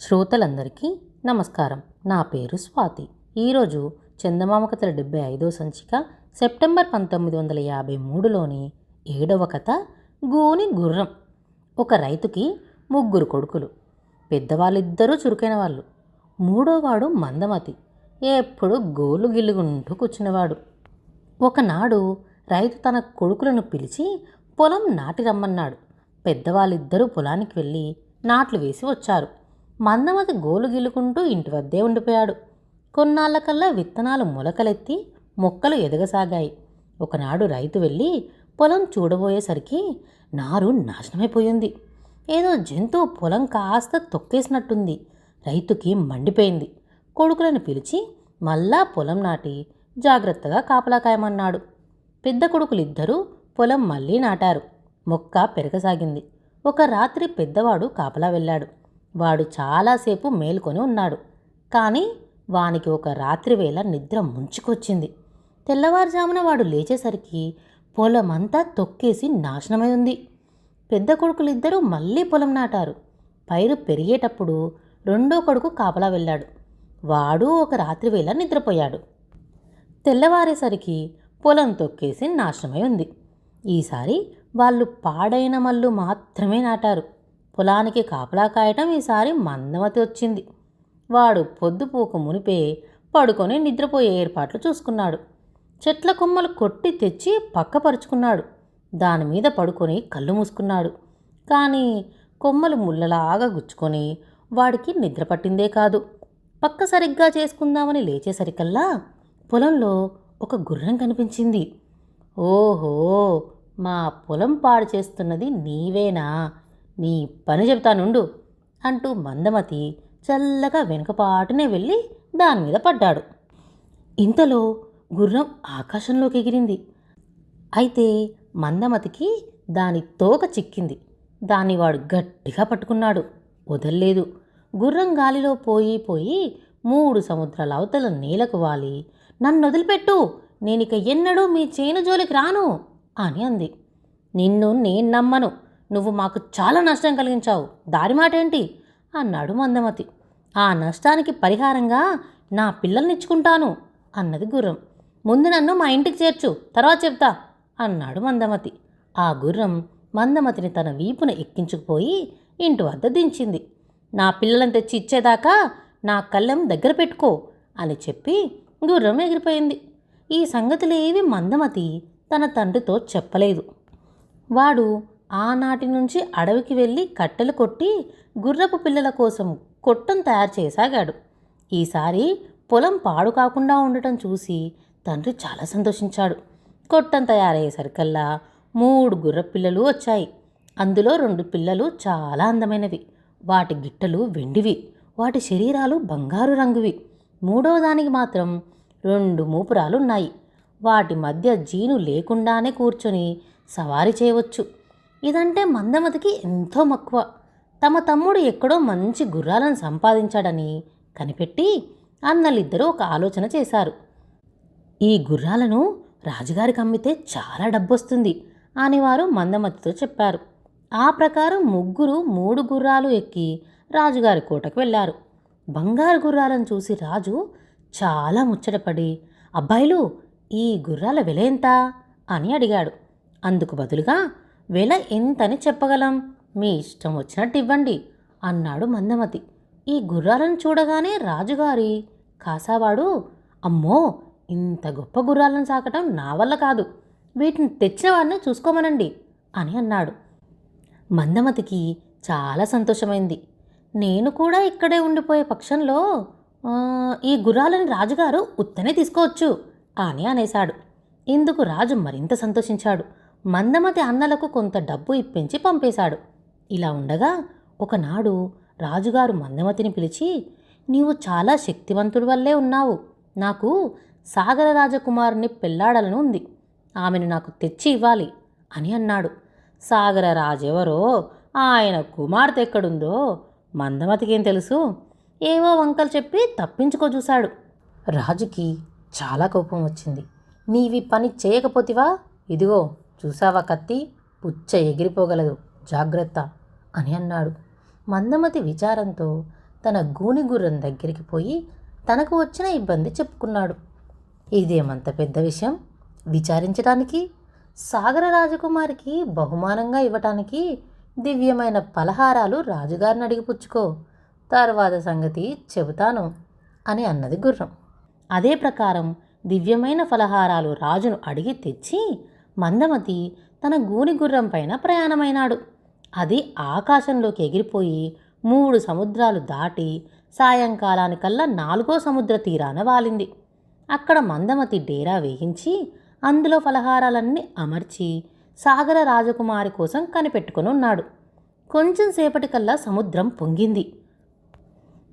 శ్రోతలందరికీ నమస్కారం. నా పేరు స్వాతి. ఈరోజు చందమామ కథల డెబ్బై ఐదో సంచిక సెప్టెంబర్ పంతొమ్మిది వందల యాభై మూడులోని ఏడవ కథ గోని గుర్రం. ఒక రైతుకి ముగ్గురు కొడుకులు. పెద్దవాళ్ళిద్దరూ చురుకైన వాళ్ళు. మూడోవాడు మందమతి. ఎప్పుడు గోలు గిల్లుగుంటూ కూర్చునేవాడు. ఒకనాడు రైతు తన కొడుకులను పిలిచి పొలం నాటి రమ్మన్నాడు పెద్దవాళ్ళిద్దరూ పొలానికి వెళ్ళి నాట్లు వేసి వచ్చారు. మందమతి గోలు గిల్లుకుంటూ ఇంటి వద్దే ఉండిపోయాడు. కొన్నాళ్ళకల్లా విత్తనాలు మొలకలెత్తి మొక్కలు ఎదగసాగాయి. ఒకనాడు రైతు వెళ్ళి పొలం చూడబోయేసరికి నారు నాశనమైపోయింది. ఏదో జంతువు పొలం కాస్త తొక్కేసినట్టుంది. రైతుకి మండిపోయింది. కొడుకులను పిలిచి మళ్ళా పొలం నాటి జాగ్రత్తగా కాపలా కాయమన్నాడు. పెద్ద కొడుకులిద్దరూ పొలం మళ్ళీ నాటారు. మొక్క పెరగసాగింది. ఒక రాత్రి పెద్దవాడు కాపలా వెళ్ళాడు. వాడు చాలాసేపు మేల్కొని ఉన్నాడు. కానీ వానికి ఒక రాత్రివేళ నిద్ర ముంచుకొచ్చింది. తెల్లవారుజామున వాడు లేచేసరికి పొలమంతా తొక్కేసి నాశనమై ఉంది. పెద్ద కొడుకులిద్దరూ మళ్ళీ పొలం నాటారు. పైరు పెరిగేటప్పుడు రెండో కొడుకు కాపలా వెళ్ళాడు. వాడు ఒక రాత్రివేళ నిద్రపోయాడు. తెల్లవారేసరికి పొలం తొక్కేసి నాశనమై ఉంది. ఈసారి వాళ్ళు పాడైన మళ్ళు మాత్రమే నాటారు. పొలానికి కాపలా కాయటం ఈసారి మందమతి వచ్చింది. వాడు పొద్దుపోక మునిపే పడుకొని నిద్రపోయే ఏర్పాట్లు చూసుకున్నాడు. చెట్ల కొమ్మలు కొట్టి తెచ్చి పక్కపరుచుకున్నాడు. దాని మీద పడుకొని కళ్ళు మూసుకున్నాడు. కానీ కొమ్మలు ముళ్ళలాగా గుచ్చుకొని వాడికి నిద్ర పట్టిందే కాదు. పక్క సరిగ్గా చేసుకుందామని లేచేసరికల్లా పొలంలో ఒక గుర్రం కనిపించింది. ఓహో మా పొలం పాడు చేస్తున్నది నీవేనా? నీ పని చెబుతానుండు అంటూ మందమతి చల్లగా వెనుకపాటునే వెళ్ళి దాని మీద పడ్డాడు. ఇంతలో గుర్రం ఆకాశంలోకి ఎగిరింది. అయితే మందమతికి దాని తోక చిక్కింది. దాన్ని వాడు గట్టిగా పట్టుకున్నాడు. వదల్లేదు. గుర్రం గాలిలో పోయి పోయి మూడు సముద్రాల అవతల నేలకు వాలి. నన్ను వదిలిపెట్టు. నేనిక ఎన్నడూ మీ చేను జోలికి రాను అని అంది. నిన్ను నేను నమ్మను. నువ్వు మాకు చాలా నష్టం కలిగించావు. దారి మాట ఏంటి అన్నాడు మందమతి. ఆ నష్టానికి పరిహారంగా నా పిల్లల్నిచ్చుకుంటాను అన్నది గుర్రం. ముందు నన్ను మా ఇంటికి చేర్చు తర్వాత చెప్తా అన్నాడు మందమతి. ఆ గుర్రం మందమతిని తన వీపున ఎక్కించుకుపోయి ఇంటి వద్ద దించింది. నా పిల్లలను తెచ్చి ఇచ్చేదాకా నా కళ్ళెం దగ్గర పెట్టుకో అని చెప్పి గుర్రం ఎగిరిపోయింది. ఈ సంగతులేవి మందమతి తన తండ్రితో చెప్పలేదు. వాడు ఆనాటి నుంచి అడవికి వెళ్ళి కట్టెలు కొట్టి గుర్రపు పిల్లల కోసం కొట్టం తయారు చేసాగాడు. ఈసారి పొలం పాడు కాకుండా ఉండటం చూసి తండ్రి చాలా సంతోషించాడు. కొట్టం తయారయ్యేసరికల్లా మూడు గుర్రపిల్లలు వచ్చాయి. అందులో రెండు పిల్లలు చాలా అందమైనవి. వాటి గిట్టలు వెండివి. వాటి శరీరాలు బంగారు రంగువి. మూడవ దానికి మాత్రం రెండు మూపురాలు ఉన్నాయి వాటి మధ్య జీను లేకుండానే కూర్చొని సవారీ చేయవచ్చు. ఇదంటే మందమతికి ఎంతో మక్కువ. తమ తమ్ముడు ఎక్కడో మంచి గుర్రాలను సంపాదించాడని కనిపెట్టి అన్నలిద్దరూ ఒక ఆలోచన చేశారు. ఈ గుర్రాలను రాజుగారికి అమ్మితే చాలా డబ్బొస్తుంది అని వారు మందమతితో చెప్పారు. ఆ ప్రకారం ముగ్గురు మూడు గుర్రాలు ఎక్కి రాజుగారి కోటకు వెళ్ళారు. బంగారు గుర్రాలను చూసి రాజు చాలా ముచ్చటపడి అబ్బాయిలు ఈ గుర్రాల వెల ఎంత అని అడిగాడు. అందుకు బదులుగా వెల ఎంతని చెప్పగలం? మీ ఇష్టం వచ్చినట్టు ఇవ్వండి అన్నాడు మందమతి. ఈ గుర్రాలను చూడగానే రాజుగారి కాసావాడు అమ్మో ఇంత గొప్ప గుర్రాలను సాకటం నా వల్ల కాదు వీటిని తెచ్చినవాడిని చూసుకోమనండి అని అన్నాడు. మందమతికి చాలా సంతోషమైంది. నేను కూడా ఇక్కడే ఉండిపోయే పక్షంలో ఈ గుర్రాలని రాజుగారు ఉత్తనే తీసుకోవచ్చు అని అనేశాడు. ఇందుకు రాజు మరింత సంతోషించాడు. మందమతి అన్నలకు కొంత డబ్బు ఇప్పించి పంపేశాడు. ఇలా ఉండగా ఒకనాడు రాజుగారు మందమతిని పిలిచి నీవు చాలా శక్తివంతుడి వల్లే ఉన్నావు. నాకు సాగర రాజకుమారుని పెళ్ళాడాలని ఉంది. ఆమెను నాకు తెచ్చి ఇవ్వాలి అని అన్నాడు. సాగర రాజెవరో? ఆయన కుమార్తె ఎక్కడుందో? మందమతికేం తెలుసు? ఏవో వంకలు చెప్పి తప్పించుకో చూశాడు. రాజుకి చాలా కోపం వచ్చింది. నీవి పని చేయకపోతివా? ఇదిగో చూసావా కత్తి? పుచ్చ ఎగిరిపోగలదు. జాగ్రత్త అని అన్నాడు. మందమతి విచారంతో తన గూని గుర్రం దగ్గరికి పోయి తనకు వచ్చిన ఇబ్బంది చెప్పుకున్నాడు. ఇదేమంత పెద్ద విషయం? విచారించడానికి సాగర రాజకుమారికి బహుమానంగా ఇవ్వటానికి దివ్యమైన పలహారాలు రాజుగారిని అడిగి పుచ్చుకో. తర్వాత సంగతి చెబుతాను అని అన్నది గుర్రం. అదే ప్రకారం దివ్యమైన ఫలహారాలు రాజును అడిగి తెచ్చి మందమతి తన గూనిగుర్రం పైన ప్రయాణమైనాడు. అది ఆకాశంలోకి ఎగిరిపోయి మూడు సముద్రాలు దాటి సాయంకాలానికల్లా నాలుగో సముద్ర తీరాన వాలింది. అక్కడ మందమతి డేరా వేయించి అందులో ఫలహారాలన్నీ అమర్చి సాగర రాజకుమారి కోసం కనిపెట్టుకుని ఉన్నాడు కొంచెం సేపటికల్లా సముద్రం పొంగింది.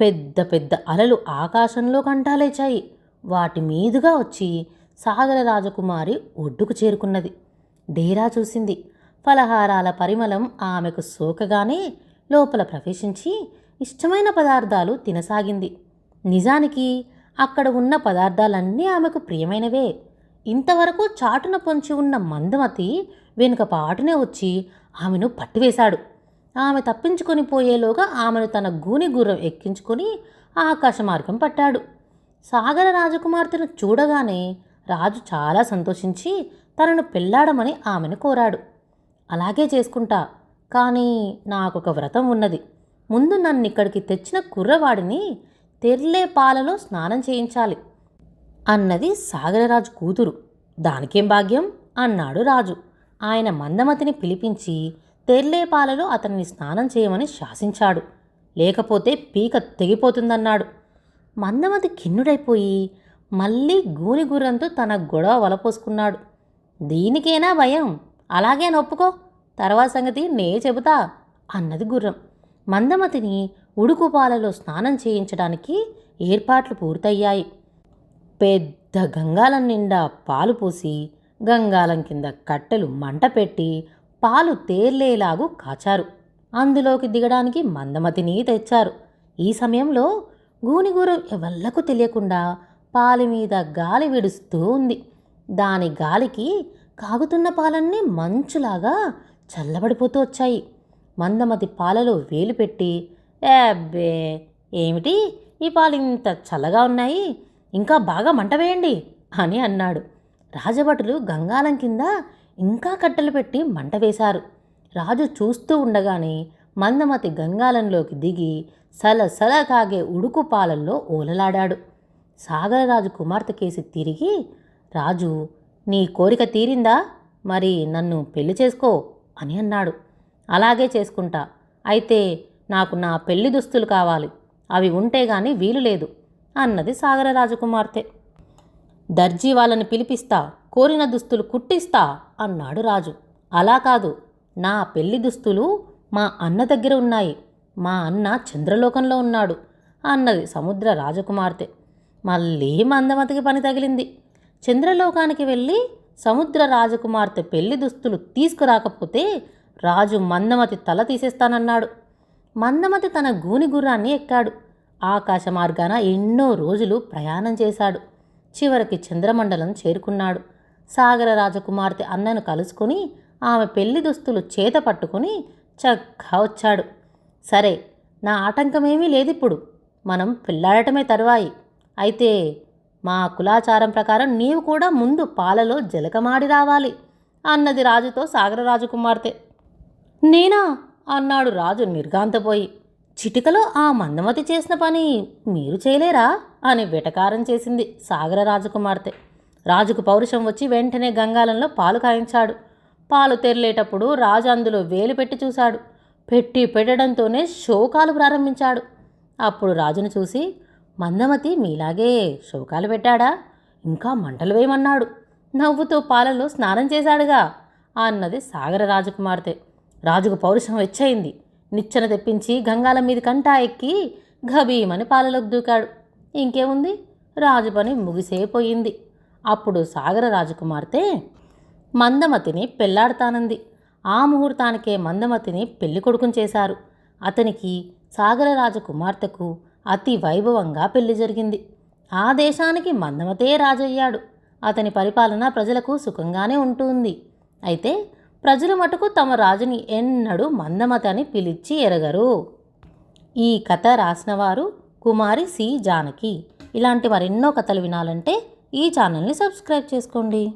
పెద్ద పెద్ద అలలు ఆకాశంలో కంటాలేచాయి వాటి మీదుగా వచ్చి సాగర రాజకుమారి ఒడ్డుకు చేరుకున్నది. డేరా చూసింది. ఫలహారాల పరిమళం ఆమెకు సోకగానే లోపల ప్రవేశించి ఇష్టమైన పదార్థాలు తినసాగింది. నిజానికి అక్కడ ఉన్న పదార్థాలన్నీ ఆమెకు ప్రియమైనవే. ఇంతవరకు చాటున పొంచి ఉన్న మందమతి వెనుకపాటునే వచ్చి ఆమెను పట్టివేశాడు. ఆమె తప్పించుకొని పోయేలోగా ఆమెను తన గూని గుర్రం ఎక్కించుకొని ఆకాశ మార్గం పట్టాడు. సాగర రాజకుమార్తెను చూడగానే రాజు చాలా సంతోషించి తనను పెళ్ళాడమని ఆమెను కోరాడు. అలాగే చేసుకుంటా కానీ నాకొక వ్రతం ఉన్నది. ముందు నన్ను ఇక్కడికి తెచ్చిన కుర్రవాడిని తెర్లే పాలలో స్నానం చేయించాలి అన్నది సాగరరాజు కూతురు. దానికేం భాగ్యం? అన్నాడు రాజు. ఆయన మందమతిని పిలిపించి తెర్లేపాలలో అతన్ని స్నానం చేయమని శాసించాడు. లేకపోతే పీక తెగిపోతుందన్నాడు. మందమతి కిన్నుడైపోయి మళ్ళీ గూని గుర్రంతో తన గొడవ వలపోసుకున్నాడు. దీనికేనా భయం? అలాగే నొప్పుకో. తర్వాత సంగతి నే చెబుతా అన్నది గుర్రం. మందమతిని ఉడుకుపాలలో స్నానం చేయించడానికి ఏర్పాట్లు పూర్తయ్యాయి. పెద్ద గంగాలం నిండా పాలు పోసి గంగాలం కింద కట్టెలు మంట పెట్టి పాలు తేర్లేలాగు కాచారు. అందులోకి దిగడానికి మందమతిని తెచ్చారు. ఈ సమయంలో గూనిగూరం ఎవళ్ళకు తెలియకుండా పాలి మీద గాలి విడుస్తూ ఉంది. దాని గాలికి కాగుతున్న పాలన్నీ మంచులాగా చల్లబడిపోతూ వచ్చాయి. మందమతి పాలలో వేలు పెట్టి అబ్బే ఏమిటి? ఈ పాలు ఇంత చల్లగా ఉన్నాయి. ఇంకా బాగా మంట వేయండి అని అన్నాడు. రాజభటులు గంగాలం కింద ఇంకా కట్టెలు పెట్టి మంట వేశారు. రాజు చూస్తూ ఉండగానే మందమతి గంగాలంలోకి దిగి సల సల కాగే ఉడుకు పాలల్లో ఓలలాడాడు. సాగరరాజు కుమార్తె కేసి తిరిగి రాజు నీ కోరిక తీరిందా? మరి నన్ను పెళ్ళి చేసుకో అని అన్నాడు. అలాగే చేసుకుంటా. అయితే నాకు నా పెళ్ళి దుస్తులు కావాలి. అవి ఉంటే గాని వీలు లేదు అన్నది సాగర రాజకుమార్తె దర్జీ వాళ్ళని పిలిపిస్తా కోరిన దుస్తులు కుట్టిస్తా అన్నాడు రాజు. అలా కాదు. నా పెళ్ళి దుస్తులు మా అన్న దగ్గర ఉన్నాయి. మా అన్న చంద్రలోకంలో ఉన్నాడు అన్నది సముద్ర రాజకుమార్తె. మళ్ళీ మందమతికి పని తగిలింది. చంద్రలోకానికి వెళ్ళి సముద్ర రాజకుమార్తె పెళ్ళి దుస్తులు తీసుకురాకపోతే రాజు మందమతి తల తీసేస్తానన్నాడు. మందమతి తన గూని గుర్రాన్ని ఎక్కాడు. ఆకాశ మార్గాన ఎన్నో రోజులు ప్రయాణం చేశాడు. చివరికి చంద్రమండలం చేరుకున్నాడు. సాగర రాజకుమార్తె అన్నను కలుసుకొని ఆమె పెళ్ళి దుస్తులు చేత పట్టుకుని చక్కగా వచ్చాడు. సరే నా ఆటంకమేమీ లేదిప్పుడు. మనం పెళ్ళాడటమే తరువాయి. అయితే మా కులాచారం ప్రకారం నీవు కూడా ముందు పాలలో జలకమాడి రావాలి. అన్నది రాజుతో సాగర రాజకుమార్తె. నేనా? అన్నాడు రాజు నిర్గాంతపోయి చిటికలో ఆ మందమతి చేసిన పని మీరు చేయలేరా? అని వెటకారం చేసింది సాగర రాజకుమార్తె. రాజుకు పౌరుషం వచ్చి వెంటనే గంగాలంలో పాలు కాయించాడు. పాలు తెరలేటప్పుడు రాజు అందులో వేలు పెట్టి చూశాడు. పెట్టి పెట్టడంతోనే శోకాలు ప్రారంభించాడు. అప్పుడు రాజును చూసి మందమతి మీలాగే శోకాలు పెట్టాడా? ఇంకా మంటలు వేయమన్నాడు. నవ్వుతూ పాలలో స్నానం చేశాడుగా. అన్నది సాగర రాజకుమార్తె. రాజుకు పౌరుషం వెచ్చయింది. నిచ్చెన తెప్పించి గంగాల మీద కంటా ఎక్కి గభీమని పాలలోకి దూకాడు. ఇంకేముంది? రాజు పని ముగిసేపోయింది. అప్పుడు సాగర రాజకుమార్తె మందమతిని పెళ్ళాడతానంది. ఆ ముహూర్తానికే మందమతిని పెళ్ళి కొడుకుని చేశారు. అతనికి సాగర రాజకుమార్తెకు అతి వైభవంగా పెళ్ళి జరిగింది. ఆ దేశానికి మందమతే రాజయ్యాడు. అతని పరిపాలన ప్రజలకు సుఖంగానే ఉంటుంది. అయితే ప్రజలు మటుకు తమ రాజుని ఎన్నడూ మందమత అని పిలిచి ఎరగరు. ఈ కథ రాసినవారు కుమారి సి. జానకి. ఇలాంటి మరెన్నో కథలు వినాలంటే ఈ ఛానల్ని సబ్స్క్రైబ్ చేసుకోండి.